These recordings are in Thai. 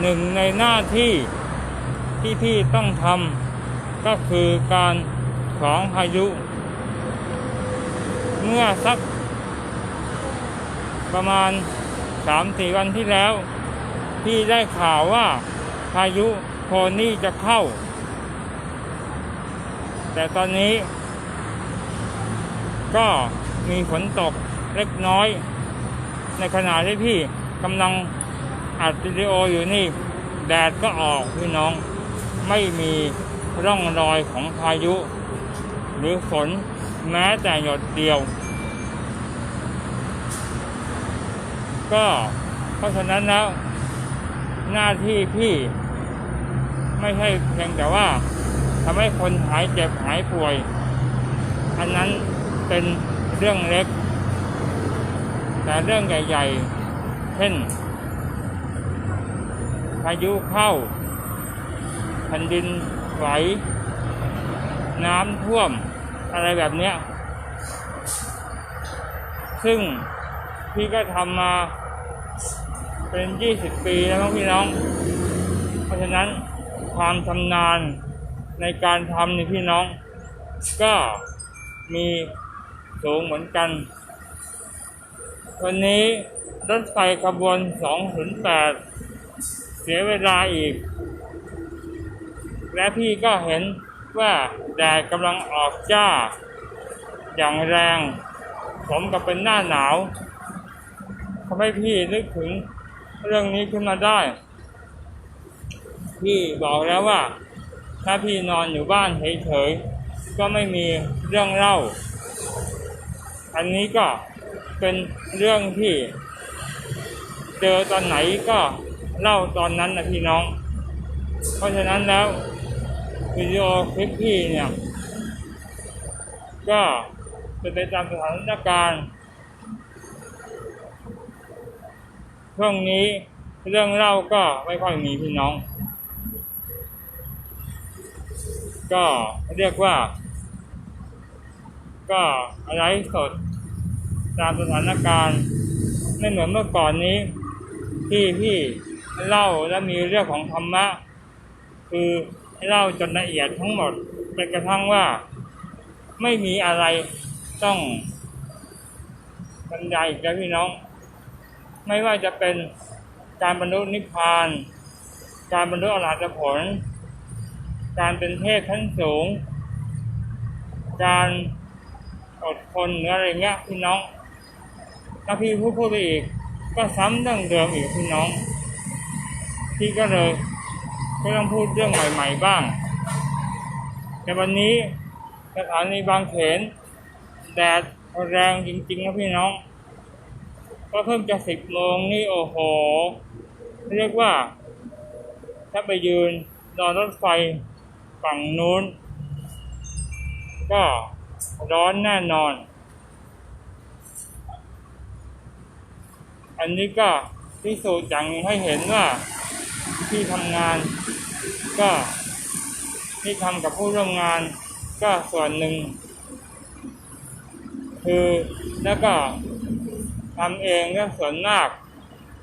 หนึ่งในหน้าที่ที่พี่ต้องทำก็คือการของพายุ เมื่อสัก ประมาณสามสี่วันที่แล้ว พี่ได้ข่าวว่าพายุโพนี่จะเข้า แต่ตอนนี้ ก็มีฝนตกเล็กน้อย ในขณะที่พี่ กำลังอัดวิดีโออยู่นี่ แดดก็ออกพี่น้อง ไม่มีร่องรอยของพายุ หรือฝนแม้แต่หยดเดียว ก็เพราะฉะนั้นแล้ว หน้าที่พี่ ไม่ใช่เพียงแต่ว่าทำให้คนหายเจ็บหายป่วย อันนั้นเป็นเรื่องเล็ก แต่เรื่องใหญ่ ๆ เช่น พายุเข้าแผ่นดินไหว น้ำท่วม อะไรแบบเนี้ย ซึ่งพี่ก็ทำมาเป็นยี่สิบปีแล้วพี่น้อง เพราะฉะนั้นความชำนาญในการทำในพี่น้อง ก็มีสูงเหมือนกัน วันนี้ รถไฟขบวน 208 เสียเวลาอีก และพี่ก็เห็นว่าแดดกำลังออกจ้า อย่างแรง ผมกับเป็นหน้าหนาวทำให้พี่นึกถึงเรื่องนี้ขึ้นมาได้ พี่บอกแล้วว่า ถ้าพี่นอนอยู่บ้านเฉยๆ ก็ไม่มีเรื่องเล่า อันนี้ก็เป็นเรื่องที่ เจอตอนไหนก็เล่าตอนนั้นนะพี่น้อง เพราะฉะนั้นแล้ววิดีโอคลิปพี่เนี่ย ก็เป็นไปตามสถานการณ์ช่วงนี้เรื่องเล่าก็ไม่ค่อยมีพี่น้อง ก็เรียกว่า ก็ไลฟ์สดตามสถานการณ์ไม่เหมือนเมื่อก่อนนี้ ที่พี่เล่าและมีเรื่องของธรรมะ คือเล่าจนละเอียดทั้งหมดเป็นกระทั่งว่าไม่มีอะไรต้องบรรยายกแล้วพี่น้อง ไม่ว่าจะเป็นการบรรลุนิพพาน การบรรลุอรหัตผล การเป็นเทพชั้นสูง การอดทนหรืออะไรเงี้ยพี่น้องถ้าพี่พูดพูดไปอีก ก็ซ้ำเรื่องเดิมอีกพี่น้อง พี่ก็เลยก็ต้องพูดเรื่องใหม่ ๆบ้าง แต่วันนี้สถานีบางเขนแดดแรงจริงๆนะพี่น้อง ก็เพิ่งจะสิบโมงนี่โอ้โห เรียกว่า ถ้าไปยืนรอรถไฟฝั่งนู้น ก็ร้อนแน่นอน อันนี้ก็พิสูจน์อย่างหนึ่งให้เห็นว่าที่ทำงานก็ที่ทำกับผู้ร่วมงานก็ส่วนหนึ่ง คือแล้วก็ทำเองก็ส่วนมาก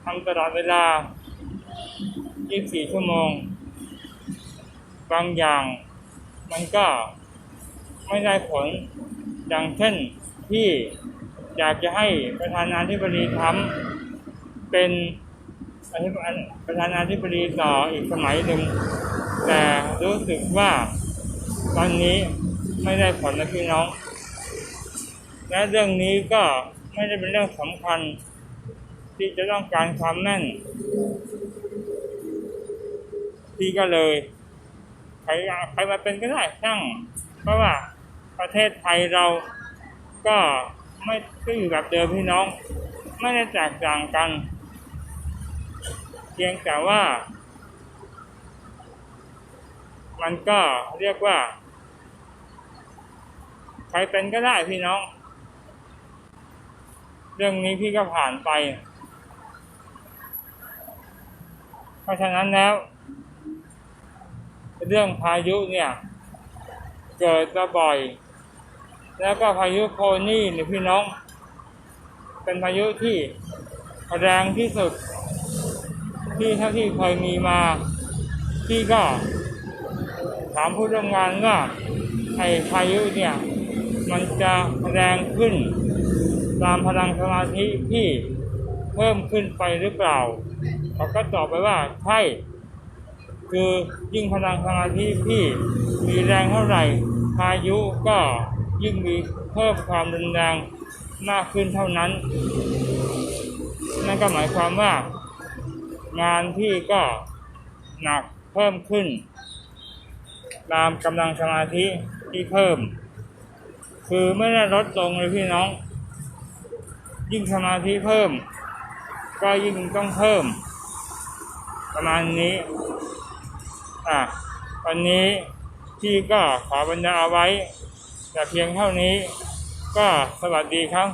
ทำตลอดเวลา 24 ชั่วโมง บางอย่างมันก็ไม่ได้ผล อย่างเช่นที่ อยากจะให้ประธานาธิบดีทำเป็นอธิบดีประธานาธิบดีต่ออีกสมัยหนึ่งแต่รู้สึกว่าตอนนี้ไม่ได้ผลนะพี่น้อง และเรื่องนี้ก็ไม่ได้เป็นเรื่องสำคัญ ที่จะต้องการความแม่นพี่ก็เลยใครใครมาเป็นก็ได้ช่างเพราะว่าประเทศไทยเราก็ ไม่ก็อยู่แบบเดิมพี่น้อง ไม่ได้แตกต่างกัน เพียงแต่ว่า มันก็เรียกว่า ใครเป็นก็ได้พี่น้อง เรื่องนี้พี่ก็ผ่านไป เพราะฉะนั้นแล้ว เรื่องพายุเนี่ย เกิดมาบ่อย แล้วก็พายุโคนี่เนี่ยพี่น้อง เป็นพายุที่แรงที่สุด ที่เท่าที่เคยมีมาพี่ก็ถามผู้ร่วมงานว่าไอ้พายุเนี่ย มันจะแรงขึ้น ตามพลังสมาธิที่เพิ่มขึ้นไปหรือเปล่าเขาก็ตอบไปว่าใช่คือยิ่งพลังสมาธิพี่มีแรงเท่าไหร่พายุก็ ยิ่งมีเพิ่มความรุนแรงมากขึ้นเท่านั้น นั่นก็หมายความว่า งานพี่ก็หนักเพิ่มขึ้น ตามกำลังสมาธิที่เพิ่ม คือไม่ได้ลดลงเลยพี่น้อง ยิ่งสมาธิเพิ่ม ก็ยิ่งต้องเพิ่ม ประมาณนี้อะวันนี้พี่ก็ขอบรรยาเอาไว้ แต่เพียงเท่านี้ก็สวัสดีครับ